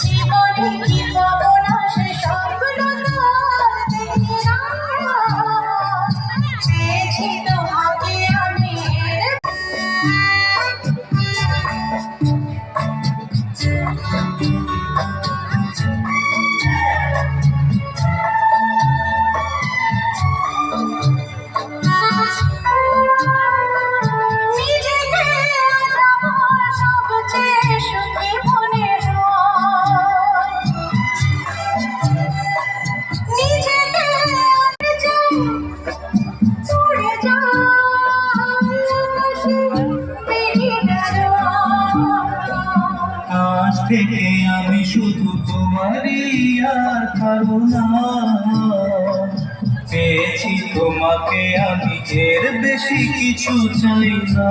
জীবনে কি আজ থেকে আমি শুধু তোমারই আর কারও না। পেয়েছি তোমাকে, আমি এর বেশি কিছু চাই না।